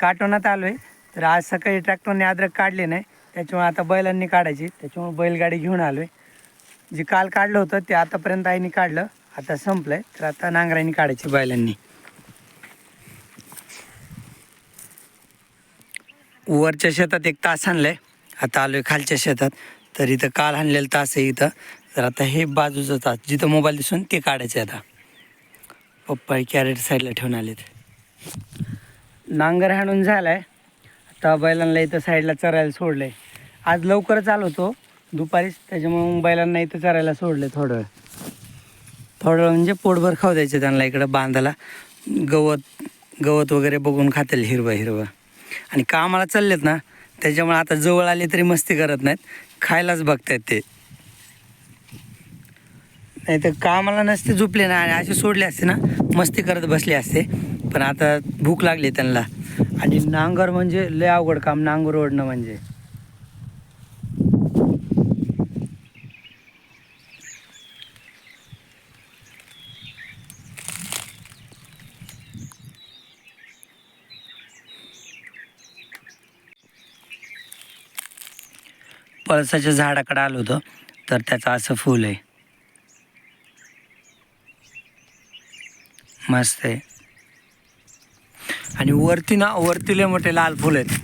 काटवण्यात आलो आहे तर आज सकाळी ट्रॅक्टरने अद्रक काढले नाही. त्याच्यामुळे आता बैलांनी काढायची. त्याच्यामुळे बैलगाडी घेऊन आलो आहे जे काल काढलं होतं ते आतापर्यंत आईने काढलं. आता संपलं आहे तर आता नांगरांनी काढायची बैलांनी. वरच्या शेतात एक तास आणलं आहे आता आलो आहे खालच्या शेतात. तर इथं काल आणलेलं तास आहे इथं. तर आता हे बाजूचं तास जिथं मोबाईल दिसून ते काढायचं आहे आता. पप्पा कॅरेट साईडला ठेवून आलेत. नांगर हाणून झाला आहे आता बैलांना इथं साईडला चरायला सोडलं आहे आज लवकरच आलो होतो दुपारीच त्याच्यामुळे मग बैलांना इथं चरायला सोडलं थोडं वेळ. थोडं वेळ म्हणजे पोटभर खाऊ द्यायचं त्यांना इकडं बांधाला. गवत गवत वगैरे बघून खातील हिरवं हिरवं. आणि कामाला चाललेत ना त्याच्यामुळे आता जवळ आले तरी मस्ती करत नाहीत. खायलाच बघतायत ते. नाही तर कामाला नसते झोपले ना आणि असे सोडले असते ना मस्ती करत बसले असते. पण आता भूक लागली त्यांना. आणि नांगर म्हणजे लय अवघड काम नांगर ओढणं म्हणजे. पळसाच्या झाडाकडे आलो होतो तर त्याचं असं फूल आहे. मस्त आहे. आणि वरती ना वरती लय मोठे लाल फुल आहेत.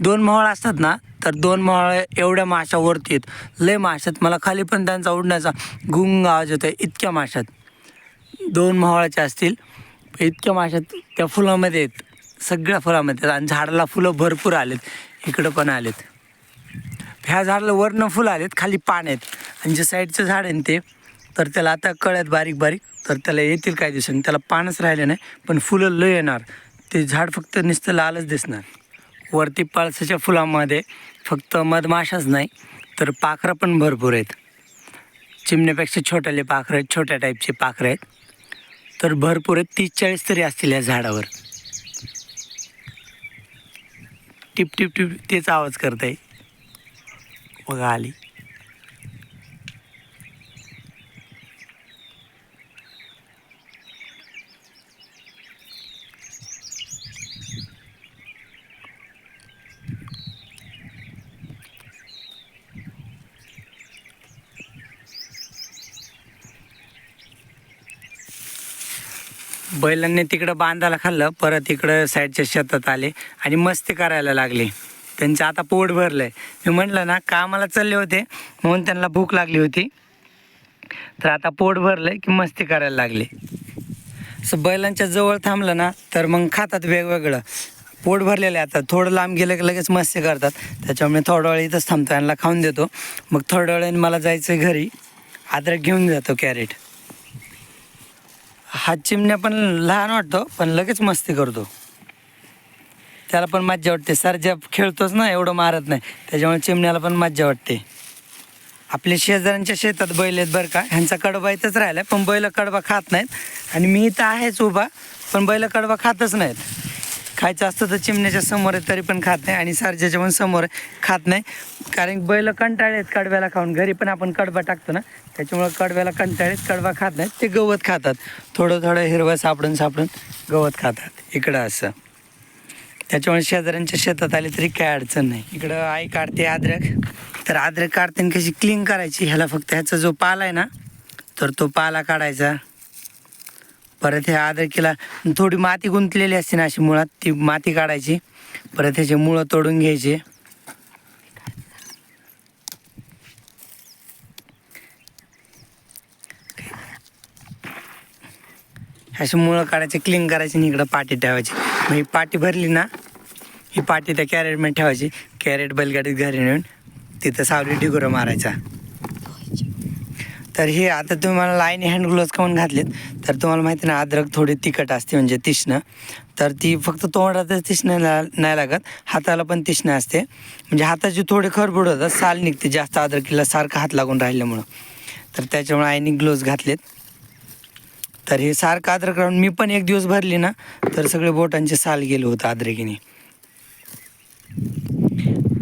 दोन मावळ असतात ना तर दोन मावळ एवढ्या माशा वरती आहेत. लय माशात मला खाली पण त्यांचा उडण्याचा गुंग आवाज येतो इतक्या माशात दोन मोहळाच्या असतील इतक्या माशात त्या फुलामध्ये आहेत. सगळ्या फुलामध्ये आहेत. आणि झाडाला फुलं भरपूर आलेत. इकडं पण आलेत. ह्या झाडाला वरनं फुलं आलेत खाली पान आहेत. आणि जे साईडचं झाड आहे ना ते तर त्याला आता कळ्यात बारीक बारीक तर त्याला येतील काही दिवसांनी. त्याला पानच राहिले नाही पण फुलं लय येणार. ते झाड फक्त नुसतं लालच दिसणार. वरती पळसाच्या फुलामध्ये फक्त मधमाशाच नाही तर पाखरं पण भरपूर आहेत. चिमण्यापेक्षा छोट्याले पाखरं आहेत छोट्या टाईपचे पाखरं आहेत. तर भरपूर आहेत तीस चाळीस तरी असतील या झाडावर. टिप टिप टिप तेच आवाज करत आहे बघा आली. बैलांनी तिकडं बांधायला खाल्लं परत इकडं साईडच्या शेतात आले आणि मस्ती करायला लागले. त्यांचं आता पोट भरलंय. मी म्हटलं ना कामाला चालले होते म्हणून त्यांना भूक लागली होती. तर आता पोट भरलंय की मस्ती करायला लागले. असं बैलांच्या जवळ थांबलं ना तर मग खातात वेगवेगळं. पोट भरलेलं आहे आता. थोडं लांब गेलं की लगेच मस्ती करतात. त्याच्यामुळे थोडा वेळ इथंच थांबतो यांना खाऊन देतो. मग थोड्या वेळाने मला जायचं आहे घरी. अद्रक घेऊन जातो कॅरेट. हा चिमण्या पण लहान वाटतो पण लगेच मस्ती करतो. त्याला पण मज्जा वाटते. सरजा खेळतोच ना एवढं मारत नाही. त्याच्यामुळे चिमण्याला पण मज्जा वाटते. आपल्या शेजाऱ्यांच्या शेतात बैल आहेत बरं का. ह्यांचा कडबा इथंच राहिला पण बैल कडबा खात नाहीत. आणि मी इथं आहेच उभा पण बैल कडबा खातच नाहीत. खायचं असतं तर चिमण्याच्या समोर आहे तरी पण खात नाही. आणि सरजाच्या पण समोर खात नाही. कारण बैल कंटाळेत कडव्याला खाऊन. घरी पण आपण कडबा टाकतो ना. त्याच्यामुळं कडव्याला कंटाळेत कडबा खात नाहीत. ते गवत खातात. थोडं थोडं हिरवं सापडून सापडून गवत खातात. इकडं असं. त्याच्यामुळे शेजाऱ्यांच्या शेतात आले तरी काय अडचण नाही. इकडं आई काढते अद्रक. तर अद्रक काढते कशी क्लीन करायची? ह्याला फक्त ह्याचा जो पाला आहे ना तर तो पाला काढायचा. परत ह्या अद्रकीला थोडी माती गुंतलेली असते ना अशी मुळात ती माती काढायची. परत ह्याचे मुळं तोडून घ्यायचे. अशी मुळं काढायची क्लीन करायची आणि इकडं पाटी ठेवायची. मग ही पाटी भरली ना ही पाटी त्या कॅरेटमध्ये ठेवायची. कॅरेट बैलगाडीत घरी नेऊन तिथं सावली ढिगुरं मारायचा. तर हे आता तुम्ही मला लाईनी हँड ग्लोव्ज काऊन घातलेत. तर तुम्हाला माहिती ना अद्रक थोडी तिखट असते म्हणजे तिष्ण. तर ती फक्त तोंडातच तिष्ण ला- नाही लागत हाताला पण तिष्ण असते. म्हणजे हाताची थोडे खरबुड होतात साल निघते जास्त अद्रकीला सारखा हात लागून राहिल्यामुळं. तर त्याच्यामुळे आईने ग्लोव्ज घातलेत. तर हे सारखं अद्रक राहून मी पण एक दिवस भरली ना तर सगळे बोटांचे साल गेले होतं अद्रकीने.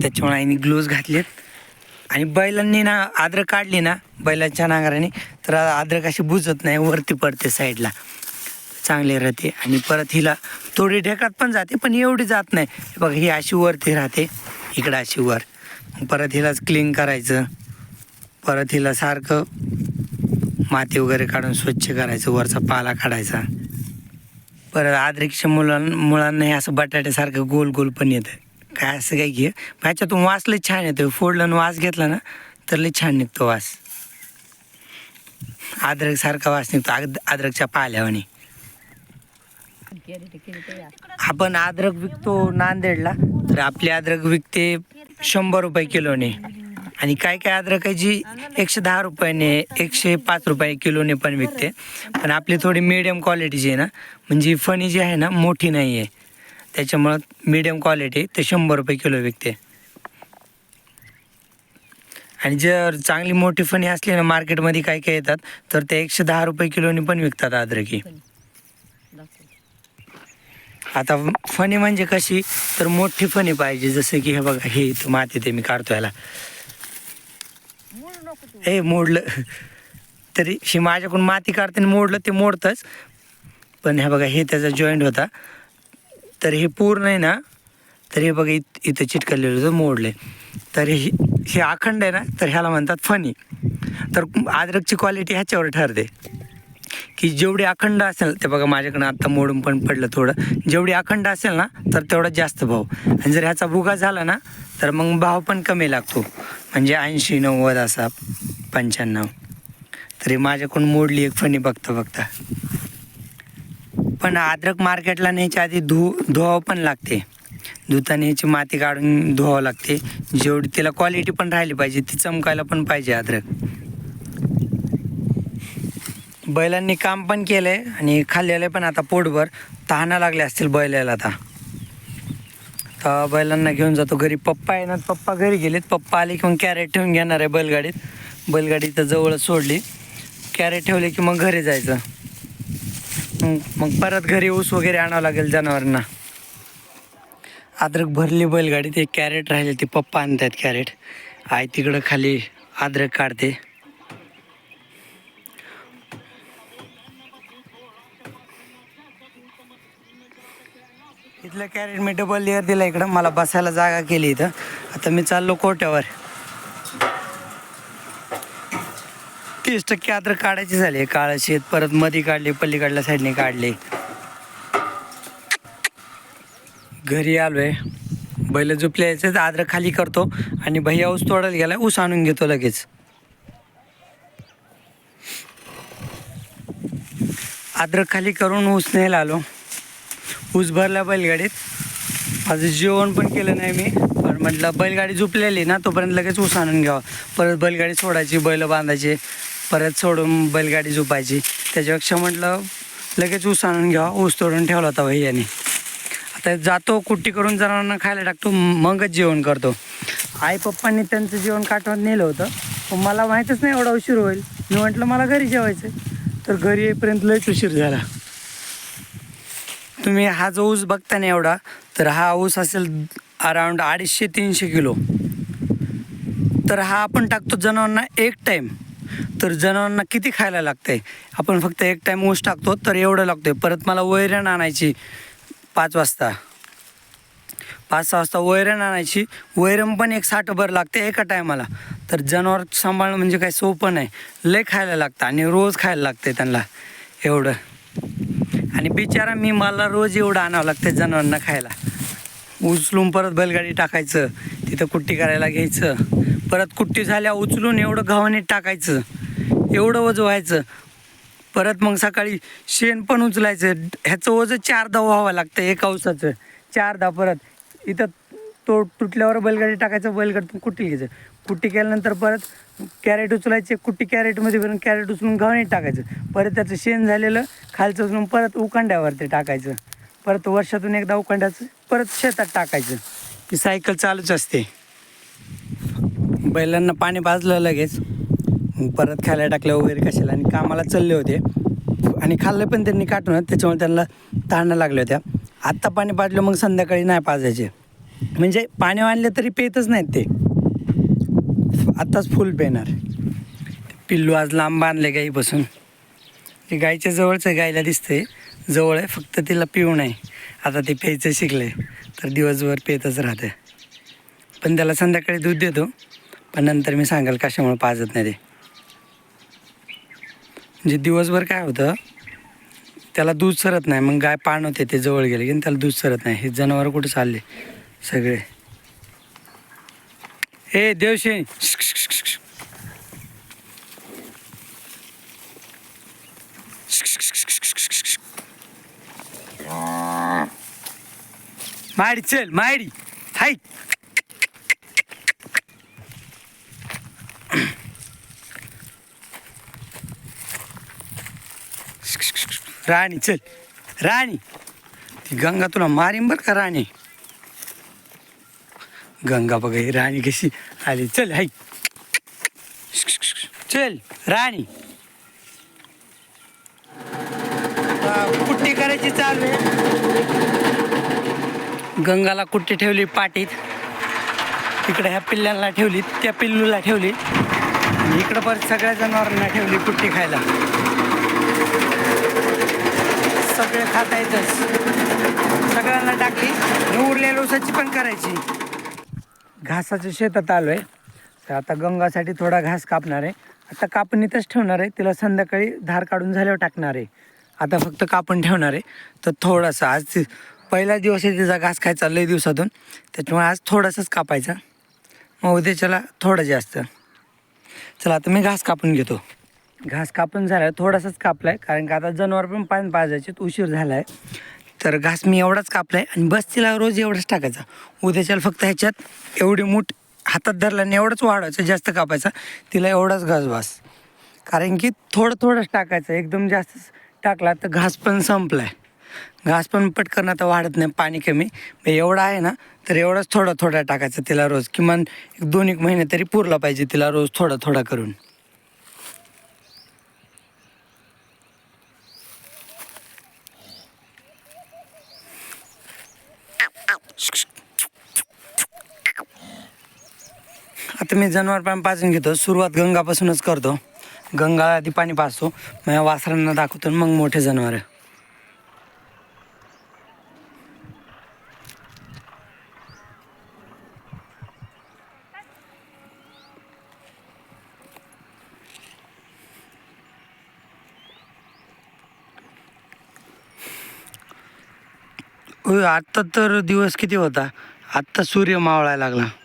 त्याच्यामुळे आईने ग्लोव्ज घातलेत. आणि बैलांनी ना आद्र काढली ना बैलांच्या नांगराने तर आद्रक अशी बुजत नाही वरती पडते साईडला. चांगली राहते. आणि परत हिला थोडी ढेकात पण जाते पण एवढी जात नाही. बघा ही अशी वरती राहते. इकडं अशी वर. परत हिलाच क्लीन करायचं. परत हिला सारखं माती वगैरे काढून स्वच्छ करायचं वरचा पाला काढायचा. परत आद्रिकच्या मुलां मुलांनाही असं बटाट्यासारखं गोल गोल पण येतं. काय असं काय घे. ह्याच्यातून वास लय छान येतो फोडलं आणि वास घेतला ना तर लई छान निघतो वास. अद्रक सारखा वास निघतो. आद अद्रकच्या पाल्यावाने. आपण अद्रक विकतो नांदेडला तर आपली अद्रक विकते शंभर रुपये किलोने. आणि काय काय अद्रक आहे जी एकशे दहा रुपयाने एकशे पाच रुपये किलोने पण विकते. पण आपली थोडी मिडियम क्वालिटीची आहे ना. म्हणजे फणी जी आहे ना मोठी नाही आहे त्याच्यामुळं मिडियम क्वालिटी ते शंभर रुपये किलो विकते. आणि जर चांगली मोठी फणी असली ना मार्केटमध्ये काय काय येतात तर ते एकशे दहा रुपये किलोने पण विकतात अद्रकी आता फणी म्हणजे कशी? तर मोठी फणी पाहिजे जसं की हे बघा हे इथं माती ते मी काढतो याला हे मोडलं. तरी ही माझ्याकडून माती काढते आणि मोडलं ते मोडतंच. पण हे बघा हे त्याचा जॉईंट होता. तर हे पूर्ण आहे ना तर हे बघा इत इथं चिटकलेलं होतं मोडले तर हे हे अखंड आहे ना तर ह्याला म्हणतात फणी तर अद्रकची क्वालिटी ह्याच्यावर ठरते. की जेवढी अखंड असेल ते बघा माझ्याकडं आत्ता मोडून पण पडलं थोडं. जेवढी अखंड असेल ना तर तेवढा जास्त भाव. आणि जर ह्याचा भुगा झाला ना तर मग भाव पण कमी लागतो. म्हणजे ऐंशी नव्वद असा पंच्याण्णव. तरी माझ्याकडून मोडली एक फणी बघता बघता. पण अद्रक मार्केटला न्यायच्या आधी धु धुवावं पण लागते. धुताना न्यायची माती काढून धुवावं लागते. जेवढी तिला क्वालिटी पण राहिली पाहिजे ती चमकायला पण पाहिजे अद्रक बैलांनी काम पण केलं आहे आणि खाल्लेलं पण आता पोटभर. तहाना लागले असतील बैलाला आता. तर बैलांना घेऊन जातो घरी. पप्पा आहे ना पप्पा घरी गेलेत. पप्पा आले की मग कॅरेट ठेवून घेणार आहे बैलगाडीत. बैलगाडी तर जवळच सोडली. कॅरेट ठेवले की मग घरी जायचं. मग परत घरी ऊस वगैरे आणावं लागेल जनावरांना. अद्रक भरली बैलगाडी ते कॅरेट राहिले ते पप्पा आणतात कॅरेट आई तिकडं खाली अद्रक काढते. इथलं कॅरेट मी डबल लेअर दिला इकडं मला बसायला जागा केली इथं. आता मी चाललो कोट्यावर. तीस टक्के अद्रक काढायची झाली. काळ शेत परत मधी काढले पलीकडल्या साईडने काढले. घरी आलोय. बैल झोपले यायचे अद्रक खाली करतो आणि भैया ऊस तोडायला गेला ऊस आणून घेतो लगेच. अद्रक खाली करून ऊस न्यायला आलो. ऊस भरला बैलगाडीत. माझं जेवण पण केलं नाही मी. पण म्हटलं बैलगाडी झोपलेली ना तोपर्यंत लगेच ऊस आणून घ्यावा. परत बैलगाडी सोडायची बैल बांधायचे. परत सोडून बैलगाडी झोपायची. त्याच्यापेक्षा म्हटलं लगेच ऊस आणून घ्यावा ऊस तोडून ठेवला होता भैयाने आता जातो कुट्टी करून जनावरांना खायला टाकतो मगच जेवण करतो. आई पप्पांनी त्यांचं जेवण काटवत नेलं होतं पण मला माहीतच नाही एवढा उशीर होईल. मी म्हटलं मला घरी जेवायचं तर घरी येईपर्यंत लयच उशीर झाला. तुम्ही हा जो ऊस बघता नाही एवढा तर हा ऊस असेल अराउंड अडीचशे तीनशे किलो. तर हा आपण टाकतो जनावरांना एक टाईम तर जनावरांना किती खायला लागतंय? आपण फक्त एक टाईम ऊस टाकतो तर एवढं लागतंय. परत मला वैरण आणायची पाच वाजता. पाच सहा वाजता वैरण आणायची. वैरण पण एक साठभर लागते एका टायमाला तर जनावर सांभाळणं म्हणजे काय सोपं नाही. लय खायला लागतं आणि रोज खायला लागते त्यांना. एवढं. आणि बिचारा मी मला रोज एवढं आणावं लागतं जनावरांना खायला. उचलून परत बैलगाडी टाकायचं. तिथं कुट्टी करायला घ्यायचं. परत कुट्टी झाल्या उचलून एवढं गव्हाने टाकायचं एवढं वज व्हायचं. परत मग सकाळी शेण पण उचलायचं. ह्याचं ओझं चारदा व्हावं लागतं एका उसाचं चारदा परत. इथं तो तुटल्यावर बैलगाडी टाकायचं बैलगाडीतून कुट्टी घ्यायचं. कुट्टी केल्यानंतर परत कॅरेट उचलायचे कुट्टी कॅरेटमध्ये भरून कॅरेट उचलून गव्हाने टाकायचं. परत त्याचं शेण झालेलं खालचं उचलून परत उकांड्यावरती टाकायचं. परत वर्षातून एकदा उकांड्याचं परत शेतात टाकायचं. ही सायकल चालूच असते. बैलांना पाणी पाजलं लगेच. परत खायला टाकलं वगैरे कशाला आणि कामाला चालले होते. आणि खाल्लं पण त्यांनी काटून त्याच्यामुळे त्यांना तहानं लागल्या होत्या. आत्ता पाणी पाजलं मग संध्याकाळी नाही पाजायचे. म्हणजे पाणी आणले तरी पेतच नाहीत ते. आत्ताच फुल पेणार. पिल्लू आज लांब बांधले गाईपासून. ते गाईच्या जवळच आहे गायला दिसतंय. जवळ आहे फक्त तिला पिऊ नाही आता ते प्यायचं शिकले तर दिवसभर पेतच राहते पण त्याला संध्याकाळी दूध देतो. पण नंतर मी सांगाल कशामुळे पाजत नाही ते. म्हणजे दिवसभर काय होतं त्याला दूध सरत नाही मग गाय पाण होते ते जवळ गेले की त्याला दूध सरत नाही. हे जनावर कुठे चालले सगळे? हे देवशे! माडी चल माडी हाय राणी चल. राणी. ती गंगा तुला मारीन बर का राणी? गंगा बघा ही राणी कशी आली. चल हाय चल राणी. कुट्टी करायची चालू आहे. गंगाला कुट्टी ठेवली पाटीत इकडे ह्या पिल्ल्यांना ठेवली त्या पिल्लूला ठेवली. इकडं परत सगळ्या जनावरांना ठेवली कुट्टी खायला. सगळे खाता येतच सगळ्यांना टाकली. आणि उरलेल्या ऊसाची पण करायची. घासाच्या शेतात आलो आहे तर आता गंगासाठी थोडा घास कापणार आहे. आता कापणीतच ठेवणार आहे. तिला संध्याकाळी धार काढून झाल्यावर टाकणार आहे. आता फक्त कापून ठेवणार आहे. तर थोडासा आज पहिला दिवस आहे तिचा घास खायचा लय दिवसातून. त्याच्यामुळे आज थोडासाच कापायचा. मग उद्याच्याला थोडं जास्त. चला आता मी घास कापून घेतो. घास कापून झाला थोडासाच कापला आहे कारण का आता जनावर पण पाणी पाजायचे उशीर झाला आहे तर घास मी एवढाच कापला आहे आणि बस तिला रोज एवढंच टाकायचा. उद्याच्याला फक्त ह्याच्यात एवढी मूठ हातात धरला आणि एवढंच वाढवायचं जास्त कापायचा. तिला एवढाच घास बस. कारण की थोडं थोडंच टाकायचं. एकदम जास्त टाकला तर घास पण संपला आहे घास पण पटकन आता वाढत नाही पाणी कमी. एवढं आहे ना तर एवढंच थोडं थोडा टाकायचं तिला रोज. किमान एक दोन एक महिने तरी पुरला पाहिजे तिला रोज थोडा थोडा करून. मी जनावर पाणी पाजून घेतो. सुरुवात गंगापासूनच करतो. गंगा आधी पाणी पाजतो. मग या वासरांना दाखवतो मग मोठे जनावर. आत्ता तर दिवस किती होता? आत्ता सूर्य मावळायला लागला.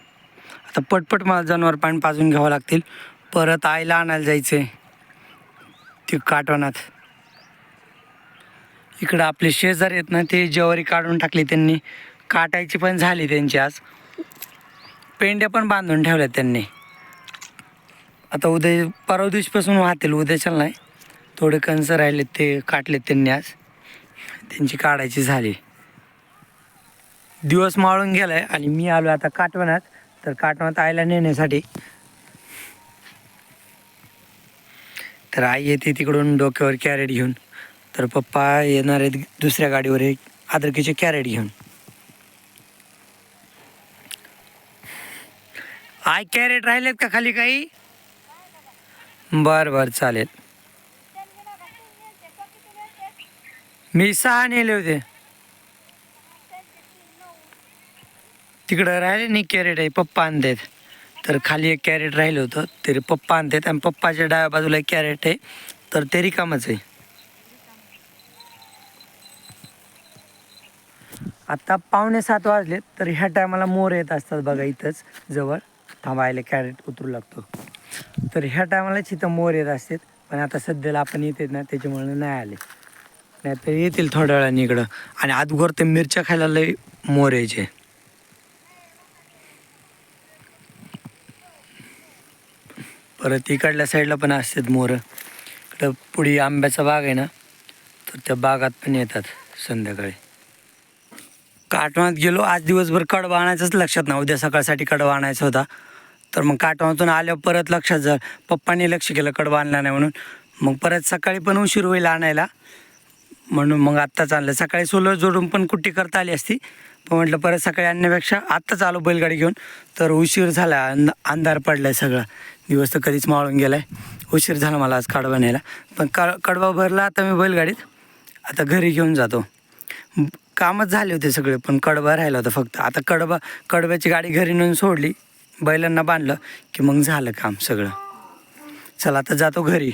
आता पटपट मला जनावर पाणी पाजून घ्यावं लागतील. परत आईला आणायला जायचे. ते काटवनात इकडं आपले शेजार आहेत ना ते ज्वारी काढून टाकली त्यांनी. काटायची पण झाली त्यांची आज. पेंड्या पण बांधून ठेवल्या त्यांनी. आता उद्या परवा दिवशीपासून वाहतील उद्याच्या नाही थोडे कंस राहिले ते काटलेत त्यांनी आज. त्यांची काढायची झाली. दिवस माळून गेलाय आणि मी आलो आता काटवणात. तर काटमात आईला नेण्यासाठी. तर आई येते तिकडून डोक्यावर कॅरेट घेऊन. तर पप्पा येणार आहेत दुसऱ्या गाडीवर एक अद्रकीचे कॅरेट घेऊन. आय कॅरेट राहिलेत का खाली काही? बर बर चालेल. मी सहा नेले होते. तिकडं राहिले नाही कॅरेट आहे पप्पा आणतात तर खाली एक कॅरेट राहिलं होतं तरी पप्पा आणतात आणि पप्पाच्या डाव्या बाजूला एक कॅरेट आहे तर ते रिकामच आहे. आत्ता पावणे सात वाजले तर ह्या टायमाला मोर येत असतात बघा इथंच जवळ. थांबायला कॅरेट उतरू लागतो. तर ह्या टायमालाच इथं मोर येत असतात पण आता सध्याला आपण येते ना त्याच्यामुळे नाही आले. नाही तर येतील थोड्या वेळाने इकडं. आणि आजवर ते मिरच्या खायला लय मोर यायचे. परत इकडल्या साईडला पण असतात मोरं. इकडं पुढे आंब्याचा बाग आहे ना तर त्या बागात पण येतात संध्याकाळी. काटवात गेलो आज दिवसभर कडवा आणायचंच लक्षात ना उद्या सकाळसाठी कडवा आणायचा होता. तर मग काटवातून आल्यावर परत लक्षात जा पप्पांनी लक्ष केलं कडवा आणला नाही म्हणून. मग परत सकाळी पण उशीर होईल आणायला. म्हणून मग आत्ताच आणलं सकाळी सोलर जोडून पण कुट्टी करता आली असती. पण म्हटलं परत सकाळी आणण्यापेक्षा आत्ताच आलो बैलगाडी घेऊन. तर उशीर झाला. अंध अंधार पडलाय सगळा. दिवस तर कधीच मावळून गेलाय. उशीर झाला मला आज कडवा न्यायला. पण क कडवा भरला आता मी बैलगाडीत. आता घरी घेऊन जातो. कामच झाले होते सगळे पण कडबा राहिला होता फक्त. आता कडबा कडब्याची गाडी घरी नेऊन सोडली. बैलांना बांधलं की मग झालं काम सगळं. चला आता जातो घरी.